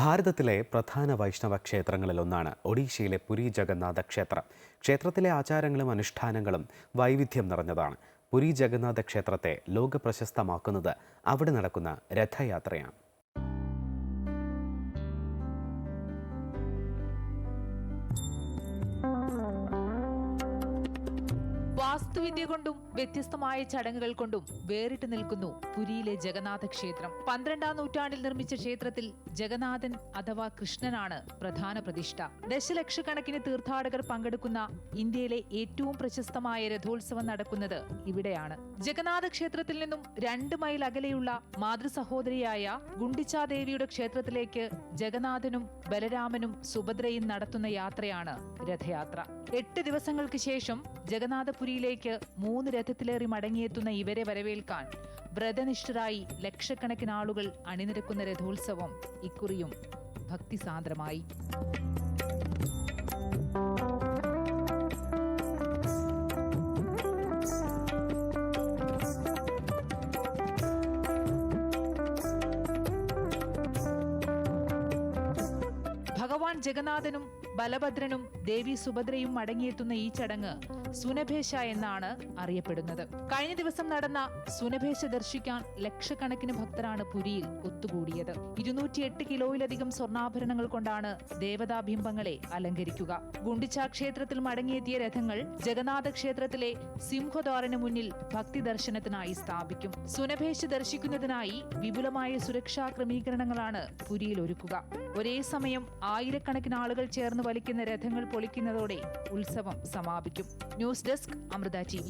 ഭാരതത്തിലെ പ്രധാന വൈഷ്ണവ ക്ഷേത്രങ്ങളിലൊന്നാണ് ഒഡീഷയിലെ പുരി ജഗന്നാഥ ക്ഷേത്രം. ക്ഷേത്രത്തിലെ ആചാരങ്ങളും അനുഷ്ഠാനങ്ങളും വൈവിധ്യം നിറഞ്ഞതാണ്. പുരി ജഗന്നാഥ ക്ഷേത്രത്തെ ലോകപ്രശസ്തമാക്കുന്നത് അവിടെ നടക്കുന്ന രഥയാത്രയാണ്. വാസ്തുവിദ്യ കൊണ്ടും വ്യത്യസ്തമായ ചടങ്ങുകൾ കൊണ്ടും വേറിട്ട് നിൽക്കുന്നു പുരിയിലെ ജഗന്നാഥ ക്ഷേത്രം. പന്ത്രണ്ടാം നൂറ്റാണ്ടിൽ നിർമ്മിച്ച ക്ഷേത്രത്തിൽ ജഗന്നാഥൻ അഥവാ കൃഷ്ണനാണ് പ്രധാന പ്രതിഷ്ഠ. ദശലക്ഷക്കണക്കിന് തീർത്ഥാടകർ പങ്കെടുക്കുന്ന ഇന്ത്യയിലെ ഏറ്റവും പ്രശസ്തമായ രഥോത്സവം നടക്കുന്നത് ഇവിടെയാണ്. ജഗന്നാഥ ക്ഷേത്രത്തിൽ നിന്നും രണ്ട് മൈൽ അകലെയുള്ള മാതൃസഹോദരിയായ ഗുണ്ടിച്ചാദേവിയുടെ ക്ഷേത്രത്തിലേക്ക് ജഗന്നാഥനും ബലരാമനും സുഭദ്രയും നടത്തുന്ന യാത്രയാണ് രഥയാത്ര. എട്ട് ദിവസങ്ങൾക്ക് ശേഷം ജഗന്നാഥപുരിയിലേക്ക് മൂന്ന് രഥത്തിലേറി മടങ്ങിയെത്തുന്ന ഇവരെ വരവേൽക്കാൻ വ്രതനിഷ്ഠരായി ലക്ഷക്കണക്കിന് ആളുകൾ അണിനിരക്കുന്ന രഥോത്സവം ഇക്കുറിയും ഭക്തിസാന്ദ്രമായി. ഭഗവാൻ ജഗന്നാഥനും ബലഭദ്രനും ദേവി സുഭദ്രയും മടങ്ങിയെത്തുന്ന ഈ ചടങ്ങ് സുനഭേശ എന്നാണ് അറിയപ്പെടുന്നത്. കഴിഞ്ഞ ദിവസം നടന്ന സുനഭേശ ദർശിക്കാൻ ലക്ഷക്കണക്കിന് ഭക്തരാണ് പുരിയിൽ ഒത്തുകൂടിയത്. ഇരുന്നൂറ്റിയെട്ട് കിലോയിലധികം സ്വർണാഭരണങ്ങൾ കൊണ്ടാണ് ദേവതാബിംബങ്ങളെ അലങ്കരിക്കുക. ഗുണ്ടിച്ച ക്ഷേത്രത്തിൽ മടങ്ങിയെത്തിയ രഥങ്ങൾ ജഗന്നാഥ ക്ഷേത്രത്തിലെ സിംഹദ്വാറിന് മുന്നിൽ ഭക്തി ദർശനത്തിനായി സ്ഥാപിക്കും. സുനഭേശ ദർശിക്കുന്നതിനായി വിപുലമായ സുരക്ഷാ ക്രമീകരണങ്ങളാണ് പുരിയിൽ ഒരുക്കുക. ഒരേ സമയം ആയിരക്കണക്കിന് ആളുകൾ ചേർന്ന് വലിക്കുന്ന രഥങ്ങൾ പൊളിക്കുന്നതോടെ ഉത്സവം സമാപിക്കും. News desk Amrita T